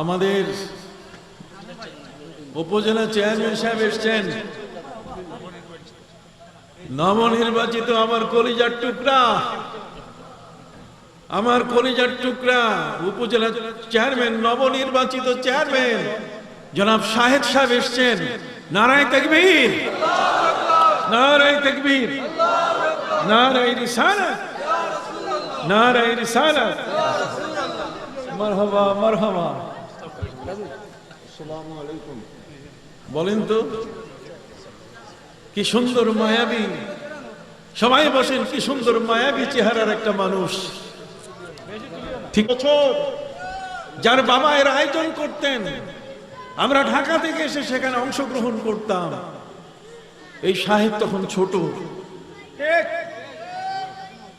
আমাদের উপজেলা চেয়ারম্যান সাহেব এসছেন। নবনির্বাচিত আমার কলিজার টুকরা। আমার কলিজার টুকরা উপজেলা চেয়ারম্যান, নবনির্বাচিত চেয়ারম্যান জনাব শাহেদ সাহেব এসছেন। নারায় তকবীর। নারায় তকবীর। নারায় রিসালাত। নারায় রিসালাত। মারহাবা মারহাবা। বলেন তো, কি সুন্দর মায়াবী। সবাই বসেন, কি সুন্দর মায়াবী চেহারার একটা মানুষ। ঠিক আছে, যার বাবা এর আয়োজন করতেন, আমরা ঢাকা থেকে এসে সেখানে অংশগ্রহণ করতাম। এই সাহেব তখন ছোট।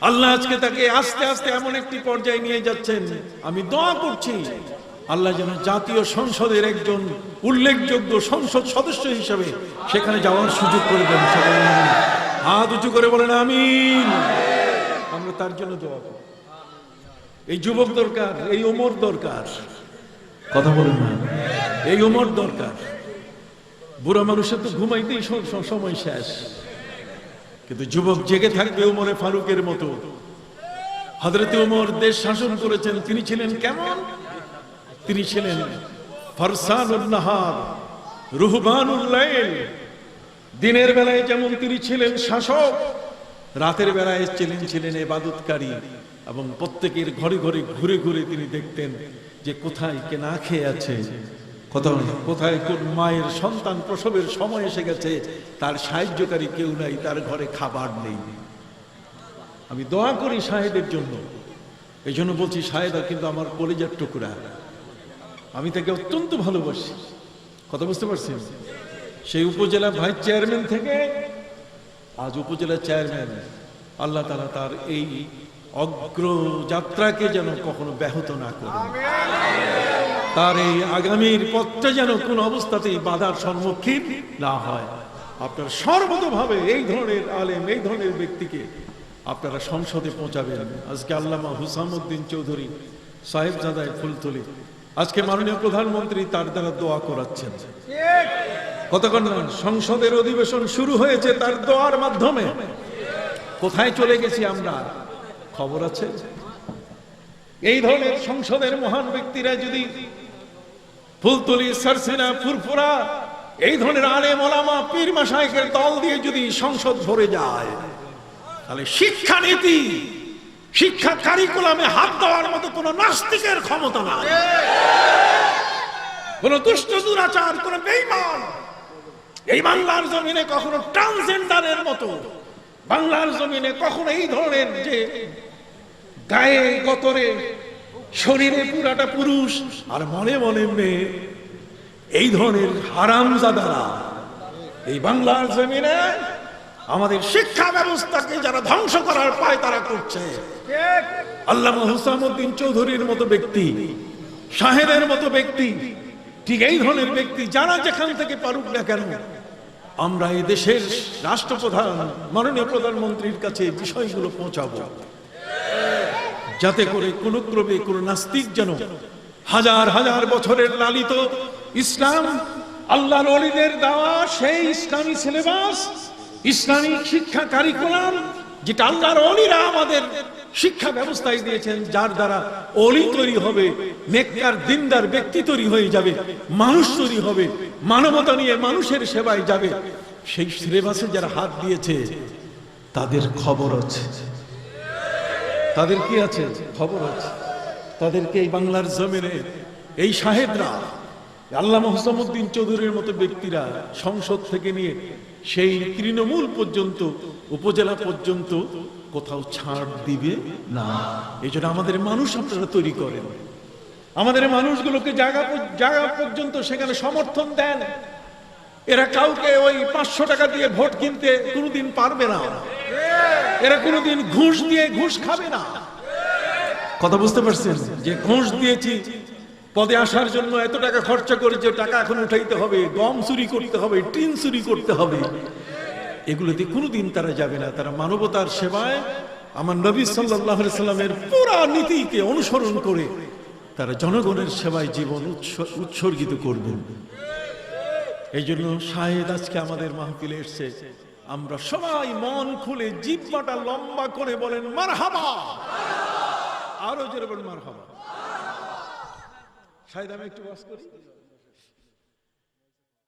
আল্লাহ আজকে তাকে আস্তে আস্তে এমন একটি পর্যায়ে নিয়ে যাচ্ছেন। আমি দোয়া করছি আল্লাহ যেন জাতীয় সংসদের একজন উল্লেখযোগ্য সংসদ সদস্য হিসেবে সেখানে যাওয়ার সুযোগ করে দেন। হাত উঁচু করে বলেন, আমিন। আমরা তার জন্য দোয়া করি। এই যুবক দরকার, এই ওমর দরকার। কথা বলেন না। এই ওমর দরকার। বুড়া মানুষের তো ঘুমাইতেই সময় শেষ। কিন্তু যুবক জেগে থাকবে উমরে ফারুকের মতো। হজরত উমর দেশ শাসন করেছেন, তিনি ছিলেন কেমন? তিনি ছিলেন ফরসানুল নাহার, রুহবানুল দিনের বেলায় যেমন তিনি ছিলেন শাসক, রাতের বেলায় ছিলেন ছিলেন এবাদতকারী এবং প্রত্যেকের ঘরে ঘরে ঘুরে ঘুরে তিনি দেখতেন যে কোথায় কে না খেয়ে আছে, কোথায় কোন মায়ের সন্তান প্রসবের সময় এসে গেছে, তার সাহায্যকারী কেউ নাই, তার ঘরে খাবার নেই। আমি দোয়া করি শাহেদের জন্য। এই জন্য বলছি শাহেদা কিন্তু আমার কলেজের টুকরা। আমি তাকে অত্যন্ত ভালোবাসি। কথা বুঝতে পারছি সেই উপজেলা ভাইস চেয়ারম্যান থেকে আজ উপজেলা চেয়ারম্যান আল্লাহ তালা তার এই অগ্রযাত্রাকে যেন কখনো ব্যাহত না করে। তার এই আগামীর পথটা যেন কোন অবস্থাতেই বাধার সম্মুখীন না হয়। আপনার সর্বতভাবে এই ধরনের আলেম, এই ধরনের ব্যক্তিকে আপনারা সংসদে পৌঁছাবেন। আজকে আল্লামা হুসামুদ্দিন চৌধুরী সাহেবজাদায় ফুলতলি আজকে মাননীয় প্রধানমন্ত্রী তার দ্বারা দোয়া করাচ্ছেন। কতক্ষণ সংসদের অধিবেশন শুরু হয়েছে তার দোয়ার মাধ্যমে। কোথায় চলে গেছি আমরা? খবর আছে? এই ধরনের সংসদের মহান ব্যক্তিরা যদি ফুলতুলি সরসিনা ফুরফুরা এই ধরনের আলেম ওলামা পীর মাসাইকের দল দিয়ে যদি সংসদ ভরে যায় তাহলে শিক্ষানীতি শিক্ষা কারিকুলামে হাত দেওয়ার মতো কোন নাস্তিকের ক্ষমতা নাই। কোন দুষ্ট দুরাচার, কোন বেইমান। এই বাংলার জমিনে কখনো ট্রান্সজেন্ডারের মতো, বাংলার জমিনে কখনো এই ধরনের যে গায়ে, গতরে, শরীরে পুরাটা পুরুষ, আর মনে মনে মেয়ে এই ধরনের হারামজাদারা এই বাংলার জমিনে আমাদের শিক্ষা ব্যবস্থাকে যারা ধ্বংস করার পায় তারা করছে। আল্লামা হুসামুদ্দিন চৌধুরীর মতো ব্যক্তি, শাহেদের মতো ব্যক্তি, ঠিক এই ধরনের ব্যক্তি, যারা যেখান থেকে পারুক না কেন, আমরা এই দেশের রাষ্ট্রপ্রধান, মাননীয় প্রধানমন্ত্রীর কাছে বিষয়গুলো পৌঁছাবো। যাতে করে কোন ক্রমে কোন নাস্তিক যেন হাজার হাজার বছরের লালিত ইসলাম, আল্লাহর অলিদের দেওয়া সেই ইসলামী সিলেবাস ইসলামী শিক্ষা কারিকুলাম, যেটা আল্লাহর অলিরা আমাদের শিক্ষা ব্যবস্থায় দিয়েছেন, যার দ্বারা অলি তৈরি হবে, নেককার, দিনদার ব্যক্তি তৈরি হয়ে যাবে, মানুষ তৈরি হবে, মানবতা নিয়ে মানুষের সেবায় যাবে। সেই সিলেবাসে যারা হাত দিয়েছে, তাদের খবর আছে। তাদের কি আছে? খবর আছে। তাদেরকে এই বাংলার জমিনে এই সাহেবরা আল্লামা হুসামুদ্দিন চৌধুরীর মতো ব্যক্তিরা সংসদ থেকে নিয়ে সেই তৃণমূল পর্যন্ত উপজেলা পর্যন্ত কোথাও ছাড় দিবে না। এই জন্য আমাদের মানুষ আপনারা তৈরি করেন। আমাদের মানুষগুলোকে জায়গা জায়গা পর্যন্ত সেখানে সমর্থন দেন। এরা কাউকে ওই পাঁচশো টাকা দিয়ে ভোট কিনতে কোনোদিন পারবে না এরা কোনোদিন ঘুষ দিয়ে ঘুষ খাবে না। কথা বুঝতে পারছেন? যে ঘুষ দিয়েছি পদে আসার জন্য এত টাকা খরচা করে যে টাকা এখন উঠাইতে হবে, গম চুরি করতে হবে, টিন চুরি করতে হবে, এগুলোতে কোনোদিন তারা যাবে না। তারা মানবতার সেবায় আমার নবী সাল্লাহ সাল্লামের পুরা নীতিকে অনুসরণ করে তারা জনগণের সেবায় জীবন উৎস- উৎসর্গিত করবেন এই জন্য শাহেদ আজকে আমাদের মাহফিলে এসছে। আমরা সবাই মন খুলে জিব্বাটা লম্বা করে বলেন মার হাবা আরও জোরে বলেন মার হাবা শাহেদ আমি একটু বাস করি?